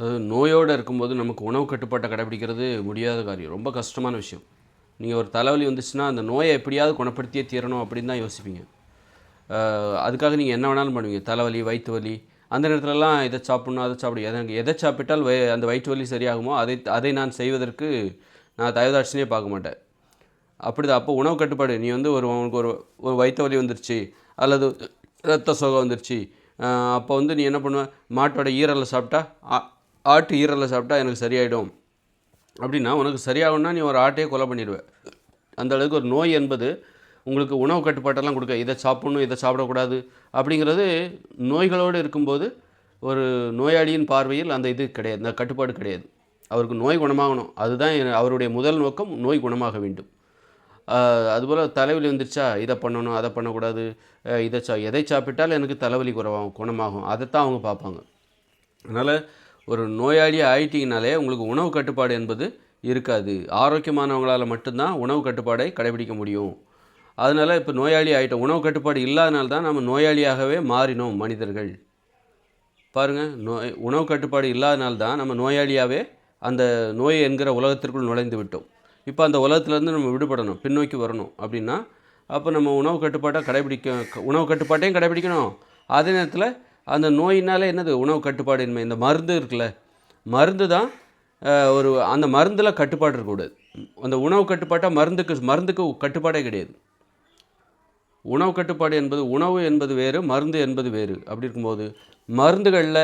அதாவது நோயோடு இருக்கும்போது நமக்கு உணவு கட்டுப்பாட்டை கடைபிடிக்கிறது முடியாத காரியம். ரொம்ப கஷ்டமான விஷயம். நீங்கள் ஒரு தலைவலி வந்துச்சுன்னா அந்த நோயை எப்படியாவது குணப்படுத்தியே தீரணும் அப்படின்னு தான் யோசிப்பீங்க. அதுக்காக நீங்கள் என்ன வேணாலும் பண்ணுவீங்க. தலைவலி வயிற்று வலி அந்த நேரத்துலலாம் இதை சாப்பிட்ணும் அதை சாப்பிடு எதை எதை சாப்பிட்டால் வய அந்த வயிற்று வலி சரியாகுமோ அதை அதை நான் செய்வதற்கு நான் தயவுதாட்சினே பார்க்க மாட்டேன். அப்படிதான். அப்போ உணவு கட்டுப்பாடு. நீ வந்து ஒரு உனக்கு ஒரு ஒரு வயிற்று வலி வந்துருச்சு அல்லது ரத்த சோகம் வந்துருச்சு அப்போ வந்து நீ என்ன பண்ணுவ? மாட்டோட ஈரலை சாப்பிட்டா ஆட்டு ஈரலை சாப்பிட்டா எனக்கு சரியாயிடும். அப்படின்னா உனக்கு சரியாகும்னா நீ ஒரு ஆட்டையே கொலை பண்ணிடுவ. அந்த அளவுக்கு ஒரு நோய் என்பது உங்களுக்கு உணவு கட்டுப்பாட்டெல்லாம் கொடுக்க இதை சாப்பிடணும் இதை சாப்பிடக்கூடாது அப்படிங்கிறது நோய்களோடு இருக்கும்போது ஒரு நோயாளியின் பார்வையில் அந்த இது கிடையாது அந்த கட்டுப்பாடு கிடையாது. அவருக்கு நோய் குணமாகணும். அதுதான் அவருடைய முதல் நோக்கம் நோய் குணமாக வேண்டும். அதுபோல் தலைவலி வந்துருச்சா இதை பண்ணணும் அதை பண்ணக்கூடாது இதை சா எதை சாப்பிட்டால் எனக்கு தலைவலி குறவாகும் குணமாகும். அதைத்தான் அவங்க பார்ப்பாங்க. அதனால் ஒரு நோயாளி ஆயிட்டிங்கனாலே உங்களுக்கு உணவு கட்டுப்பாடு என்பது இருக்காது. ஆரோக்கியமானவங்களால் மட்டும்தான் உணவு கட்டுப்பாடை கடைபிடிக்க முடியும். அதனால் இப்போ நோயாளி ஆகிட்டோம் உணவு கட்டுப்பாடு இல்லாதனால தான் நம்ம நோயாளியாகவே மாறினோம் மனிதர்கள். பாருங்கள் நோய் உணவு கட்டுப்பாடு இல்லாதனால தான் நம்ம நோயாளியாகவே அந்த நோய் என்கிற உலகத்திற்குள் நுழைந்து விட்டோம். இப்போ அந்த உலகத்துலேருந்து நம்ம விடுபடணும் பின்னோக்கி வரணும் அப்படின்னா அப்போ நம்ம உணவு கட்டுப்பாட்டை கடைபிடிக்க க- உணவு கட்டுப்பாட்டையும் கடைபிடிக்கணும். அதே நேரத்தில் அந்த நோயினால் என்னது? உணவு கட்டுப்பாடின்மை. இந்த மருந்து இருக்குல்ல மருந்து தான் ஒரு அந்த மருந்தில் கட்டுப்பாடு இருக்கக்கூடாது அந்த உணவு கட்டுப்பாட்டாக மருந்துக்கு மருந்துக்கு கட்டுப்பாடே கிடையாது. உணவு கட்டுப்பாடு என்பது உணவு என்பது வேறு மருந்து என்பது வேறு. அப்படி இருக்கும்போது மருந்துகளில்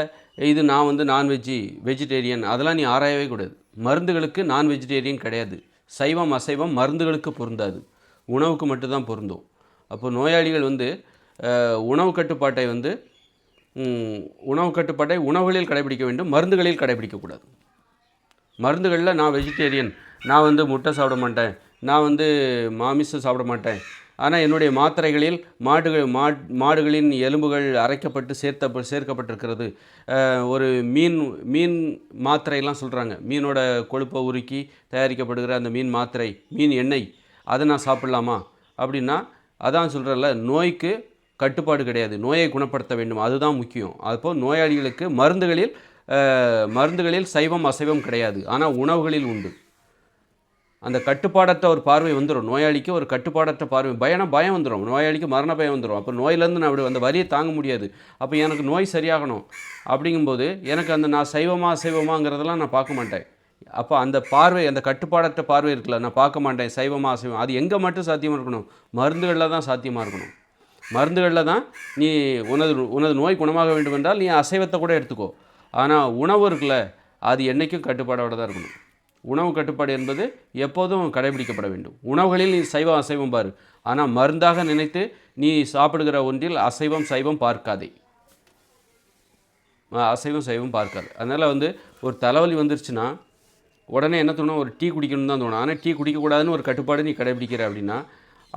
இது நான் வந்து நான்வெஜ்ஜி வெஜிடேரியன் அதெல்லாம் நீ ஆராயவே கூடாது. மருந்துகளுக்கு நான் வெஜிடேரியன் கிடையாது. சைவம் அசைவம் மருந்துகளுக்கு பொருந்தாது. உணவுக்கு மட்டும்தான் பொருந்தும். அப்போ நோயாளிகள் வந்து உணவு கட்டுப்பாட்டை வந்து உணவு கட்டுப்பாட்டை உணவுகளில் கடைபிடிக்க வேண்டும் மருந்துகளில் கடைபிடிக்கக்கூடாது மருந்துகளில் நான் வெஜிடேரியன் நான் வந்து முட்டை சாப்பிட மாட்டேன் நான் வந்து மாமிசம் சாப்பிட மாட்டேன். ஆனால் என்னுடைய மாத்திரைகளில் மாடுகள் மா மாடுகளின் எலும்புகள் அரைக்கப்பட்டு சேர்த்த சேர்க்கப்பட்டிருக்கிறது. ஒரு மீன் மீன் மாத்திரையெல்லாம் சொல்கிறாங்க மீனோட கொழுப்பை உருக்கி தயாரிக்கப்படுகிற அந்த மீன் மாத்திரை மீன் எண்ணெய் அதை நான் சாப்பிட்லாமா? அப்படின்னா அதான் சொல்கிறேன்ல நோய்க்கு கட்டுப்பாடு கிடையாது. நோயை குணப்படுத்த வேண்டும். அதுதான் முக்கியம். அப்போ நோயாளிகளுக்கு மருந்துகளில் மருந்துகளில் சைவம் அசைவம் கிடையாது. ஆனால் உணவுகளில் உண்டு. அந்த கட்டுப்பாடற்ற ஒரு பார்வை வந்துடும் நோயாளிக்கு ஒரு கட்டுப்பாடற்ற பார்வை. பயணம் பயம் வந்துடும் நோயாளிக்கு மரண பயம் வந்துடும் அப்போ நோயிலேருந்து நான் அப்படி அந்த வரியை தாங்க முடியாது. அப்போ எனக்கு நோய் சரியாகணும். அப்படிங்கும்போது எனக்கு அந்த நான் சைவமா அசைவமாங்கிறதெல்லாம் நான் பார்க்க மாட்டேன். அப்போ அந்த பார்வை அந்த கட்டுப்பாடற்ற பார்வை இருக்குல்ல நான் பார்க்க மாட்டேன். சைவமா அசைவம். அது எங்கே மட்டும் சாத்தியமாக இருக்கணும்? மருந்துகளில் தான் சாத்தியமாக இருக்கணும். மருந்துகளில் தான் நீ உனது உனது நோய் குணமாக வேண்டும் என்றால் நீ அசைவத்தை கூட எடுத்துக்கோ. ஆனால் உணவு இருக்குல்ல அது என்றைக்கும் கட்டுப்பாடோட தான் இருக்கணும். உணவு கட்டுப்பாடு என்பது எப்போதும் கடைபிடிக்கப்பட வேண்டும். உணவுகளில் நீ சைவம் அசைவம் பாரு. ஆனால் மருந்தாக நினைத்து நீ சாப்பிடுகிற ஒன்றில் அசைவம் சைவம் பார்க்காதே. அசைவம் சைவம் பார்க்காது. அதனால் வந்து ஒரு தலைவலி வந்துருச்சுன்னா உடனே என்ன தோணும்? ஒரு டீ குடிக்கணும்னு தான் தோணும். ஆனால் டீ குடிக்கக்கூடாதுன்னு ஒரு கட்டுப்பாடு நீ கடைபிடிக்கிற அப்படின்னா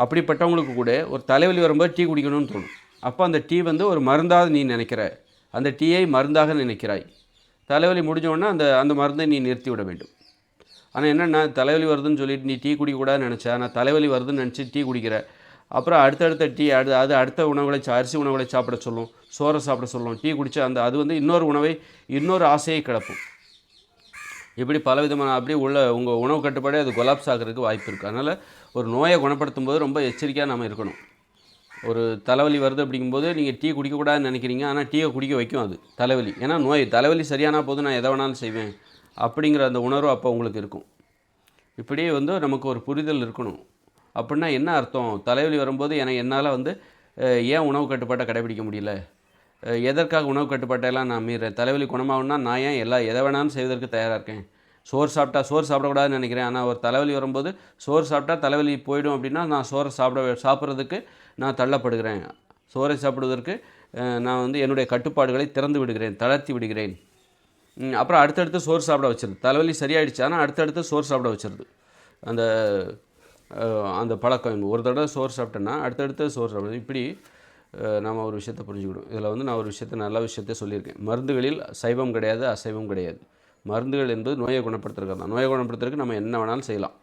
அப்படிப்பட்டவங்களுக்கு கூட ஒரு தலைவலி வரும்போது டீ குடிக்கணும்னு தோணும். அப்போ அந்த டீ வந்து ஒரு மருந்தாக நீ நினைக்கிற. அந்த டீயை மருந்தாக நினைக்கிறாய். தலைவலி முடிஞ்சோடனே அந்த அந்த மருந்தை நீ நிறுத்தி விட வேண்டும். ஆனால் என்னென்னா தலைவலி வருதுன்னு சொல்லிட்டு நீ டீ குடிக்கக்கூடாதுன்னு நினச்சா. நான் தலைவலி வருதுன்னு நினச்சி டீ குடிக்கிற. அப்புறம் அடுத்தடுத்த டீ அடு அது அடுத்த உணவுகளை அரிசி உணவுகளை சாப்பிட சொல்லும். சோறை சாப்பிட சொல்லும். டீ குடித்தா அந்த அது வந்து இன்னொரு உணவை இன்னொரு ஆசையை கிளப்பும். இப்படி பலவிதமான அப்படியே உள்ள உங்கள் உணவு கட்டுப்பாடே அது கொலாப்ஸ் ஆகிறதுக்கு வாய்ப்பு இருக்குது அதனால் ஒரு நோயை குணப்படுத்தும் போது ரொம்ப எச்சரிக்கையாக நம்ம இருக்கணும். ஒரு தலைவலி வருது அப்படிங்கும்போது நீங்கள் டீ குடிக்கக்கூடாதுன்னு நினைக்கிறீங்க. ஆனால் டீயை குடிக்க வைக்கும் அது தலைவலி. ஏன்னா நோய் தலைவலி சரியானா போது நான் எதை வேணாலும் செய்வேன் அப்படிங்கிற அந்த உணர்வு அப்போ உங்களுக்கு இருக்கும். இப்படியே வந்து நமக்கு ஒரு புரிதல் இருக்கணும். அப்படின்னா என்ன அர்த்தம்? தலைவலி வரும்போது எனக்கு என்னால் வந்து ஏன் உணவு கட்டுப்பாட்டை கடைபிடிக்க முடியல? எதற்காக உணவு கட்டுப்பாட்டெல்லாம் நான் மீறேன் தலைவலி குணமாகணும்னா நான் ஏன் எல்லா எதை வேணாலும் செய்வதற்கு தயாராக இருக்கேன்? சோறு சாப்பிட்டா சோறு சாப்பிடக்கூடாதுன்னு நினைக்கிறேன். ஆனால் ஒரு தலைவலி வரும்போது சோறு சாப்பிட்டா தலைவலி போயிடும் அப்படின்னா நான் சோறை சாப்பிட சாப்பிட்றதுக்கு நான் தள்ளப்படுகிறேன். சோறை சாப்பிடுவதற்கு நான் வந்து என்னுடைய கட்டுப்பாடுகளை திறந்து விடுகிறேன் தளர்த்தி விடுகிறேன். அப்புறம் அடுத்தடுத்து சோறு சாப்பிட வச்சிருது. தலைவலி சரியாயிடுச்சு ஆனால் அடுத்தடுத்து சோறு சாப்பிட வச்சிருது. அந்த அந்த பழக்கம். ஒரு தடவை சோறு சாப்பிட்டேன்னா அடுத்தடுத்து சோறு சாப்பிடுது இப்படி நாம் ஒரு விஷயத்தை புரிஞ்சுக்கணும். இதில் வந்து நான் ஒரு விஷயத்தை நல்ல விஷயத்தை சொல்லியிருக்கேன். மருந்துகளில் சைவம் கிடையாது அசைவம் கிடையாது. மருந்துகள் என்பது நோயை குணப்படுத்துறதுக்கு தான் நோயை குணப்படுத்துறதுக்கு நம்ம என்ன வேணாலும் செய்யலாம்.